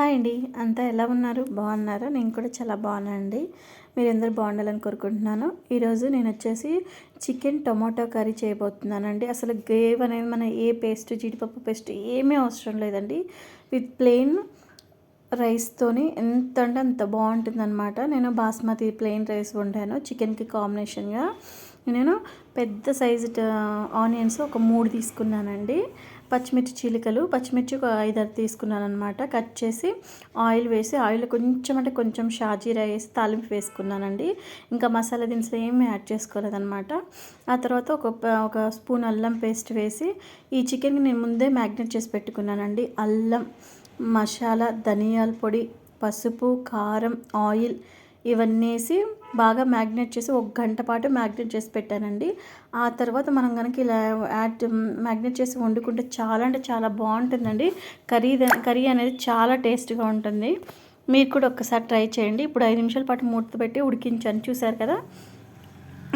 Hi అండి. అంతా ఎలా ఉన్నారు? బాగున్నారా? నేను కూడా చాలా బాగున్నానండి మీరు ఎందరు బాగుండాలని కోరుకుంటున్నాను. ఈరోజు నేను వచ్చేసి చికెన్ టొమాటో కర్రీ చేయబోతున్నానండి. అసలు గ్రేవ్ అనేది మన ఏ పేస్ట్ జీడిపప్పు పేస్ట్ ఏమీ అవసరం లేదండి. విత్ ప్లెయిన్ రైస్తోని ఎంత అంటే అంత బాగుంటుందన్నమాట. నేను బాస్మతి ప్లెయిన్ రైస్ వండాను చికెన్కి కాంబినేషన్గా. నేను పెద్ద సైజు ఆనియన్స్ ఒక మూడు తీసుకున్నానండి. పచ్చిమిర్చి చీలికలు పచ్చిమిర్చి ఒక ఐదారు తీసుకున్నాను అనమాట కట్ చేసి ఆయిల్ వేసి ఆయిల్ కొంచెం అంటే కొంచెం షాజీరా వేసి తాలింపు వేసుకున్నానండి. ఇంకా మసాలా దినుసులు ఏమి యాడ్ చేసుకోలేదనమాట ఆ తర్వాత ఒక ఒక స్పూన్ అల్లం పేస్ట్ వేసి ఈ చికెన్కి నేను ముందే మ్యాగ్నేట్ చేసి పెట్టుకున్నానండి. అల్లం. మసాలా ధనియాల పొడి పసుపు కారం ఆయిల్ ఇవన్నీ వేసి బాగా మ్యాగ్నేట్ చేసి ఒక గంట పాటు మ్యాగ్నేట్ చేసి పెట్టానండి. ఆ తర్వాత మనం కనుక ఇలా యాడ్ మ్యాగ్నేట్ చేసి వండుకుంటే చాలా అంటే చాలా బాగుంటుందండి. కర్రీ కర్రీ అనేది చాలా టేస్ట్గా ఉంటుంది. మీరు కూడా ఒక్కసారి ట్రై చేయండి. ఇప్పుడు ఐదు నిమిషాల పాటు మూత పెట్టి ఉడికించాను. చూసారు కదా?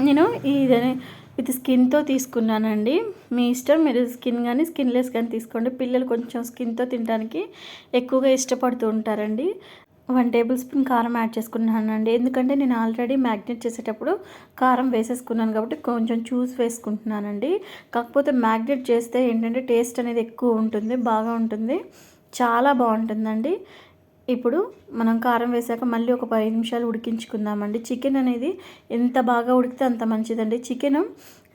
నేను ఇది విత్ స్కిన్తో తీసుకున్నానండి. మీ ఇష్టం మీరు స్కిన్ కానీ స్కిన్లెస్ కానీ తీసుకోండి. పిల్లలు కొంచెం స్కిన్తో తినడానికి ఎక్కువగా ఇష్టపడుతూ ఉంటారండి. వన్ టేబుల్ స్పూన్ కారం యాడ్ చేసుకున్నానండి. ఎందుకంటే నేను ఆల్రెడీ మ్యాగ్నెట్ చేసేటప్పుడు కారం వేసేసుకున్నాను కాబట్టి కొంచెం చూస్ వేసుకుంటున్నానండి. కాకపోతే మ్యాగ్నెట్ చేస్తే ఏంటంటే టేస్ట్ అనేది ఎక్కువ ఉంటుంది బాగా ఉంటుంది. చాలా బాగుంటుందండి. ఇప్పుడు మనం కారం వేసాక మళ్ళీ ఒక పది నిమిషాలు ఉడికించుకుందామండి. చికెన్ అనేది ఎంత బాగా ఉడికితే అంత మంచిదండి. చికెన్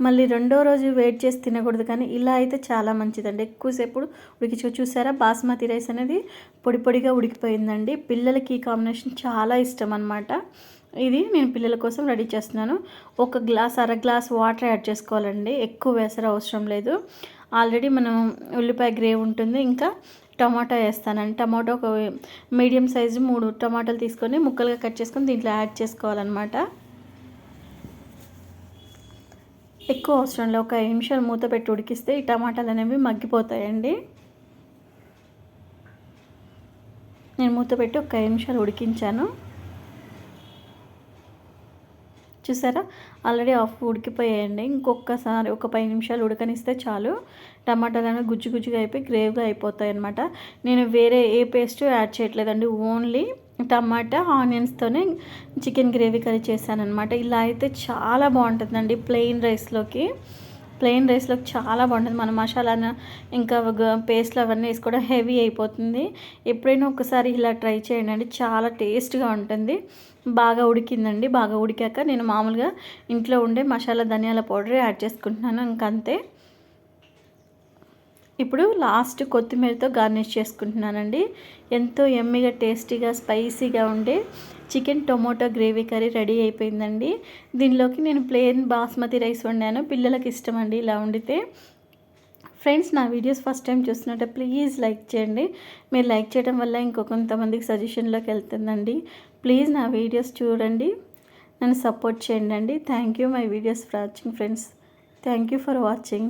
మళ్ళీ రెండో రోజు వెయిట్ చేసి తినకూడదు కానీ ఇలా అయితే చాలా మంచిదండి. ఎక్కువసేపు ఉడికించుకో చూసారా? బాస్మతి రైస్ అనేది పొడి పొడిగా ఉడికిపోయిందండి. పిల్లలకి ఈ కాంబినేషన్ చాలా ఇష్టం అనమాట ఇది నేను పిల్లల కోసం రెడీ చేస్తున్నాను. ఒక గ్లాస్ అర గ్లాస్ వాటర్ యాడ్ చేసుకోవాలండి. ఎక్కువ వేసర అవసరం లేదు. ఆల్రెడీ మనం ఉల్లిపాయ గ్రేవ్ ఉంటుంది. ఇంకా టమాటా వేస్తానండి. టమాటో ఒక మీడియం సైజు మూడు టమాటాలు తీసుకొని ముక్కలుగా కట్ చేసుకొని దీంట్లో యాడ్ చేసుకోవాలన్నమాట. ఎక్కువ అవసరం లేదు. ఒక ఐదు నిమిషాలు మూత పెట్టి ఉడికిస్తే ఈ టమాటాలు అనేవి మగ్గిపోతాయండి. నేను మూత పెట్టి ఒక ఐదు నిమిషాలు ఉడికించాను. చూసారా? ఆల్రెడీ ఆఫ్ ఉడికిపోయాయండి. ఇంకొకసారి ఒక పది నిమిషాలు ఉడకనిస్తే చాలు. టమాటాలు అనేవి గుజ్జు గుజ్జుగా అయిపోయి గ్రేవ్గా అయిపోతాయి అనమాట నేను వేరే ఏ పేస్ట్ యాడ్ చేయట్లేదండి. ఓన్లీ టమాటా ఆనియన్స్తోనే చికెన్ గ్రేవీ కర్రీ చేశాను అనమాట ఇలా అయితే చాలా బాగుంటుందండి ప్లెయిన్ రైస్లోకి. ప్లెయిన్ రైస్లోకి చాలా బాగుంటుంది. మన మసాలా ఇంకా పేస్ట్లు అవన్నీ వేసుకోవడం హెవీ అయిపోతుంది. ఎప్పుడైనా ఒకసారి ఇలా ట్రై చేయండి అండి. చాలా టేస్ట్గా ఉంటుంది. బాగా ఉడికిందండి. బాగా ఉడికాక నేను మామూలుగా ఇంట్లో ఉండే మసాలా ధనియాల పౌడర్ యాడ్ చేసుకుంటున్నాను. ఇంకంతే. ఇప్పుడు లాస్ట్ కొత్తిమీరతో గార్నిష్ చేసుకుంటున్నానండి. ఎంతో ఎమ్మిగా టేస్టీగా స్పైసీగా ఉండే chicken tomato gravy curry ready అయిపోయిందండి. దీనిలోకి నేను ప్లెయిన్ బాస్మతి రైస్ వండాను. పిల్లలకి ఇష్టం అండి ఇలా వండితే. ఫ్రెండ్స్ నా వీడియోస్ ఫస్ట్ టైం చూస్తున్నట్టే ప్లీజ్ లైక్ చేయండి. మీరు లైక్ చేయడం వల్ల ఇంకో కొంతమందికి సజెషన్లోకి వెళ్తుందండి. ప్లీజ్ నా వీడియోస్ చూడండి. నన్ను సపోర్ట్ చేయండి అండి. Thank you my videos for watching friends. Thank you for watching.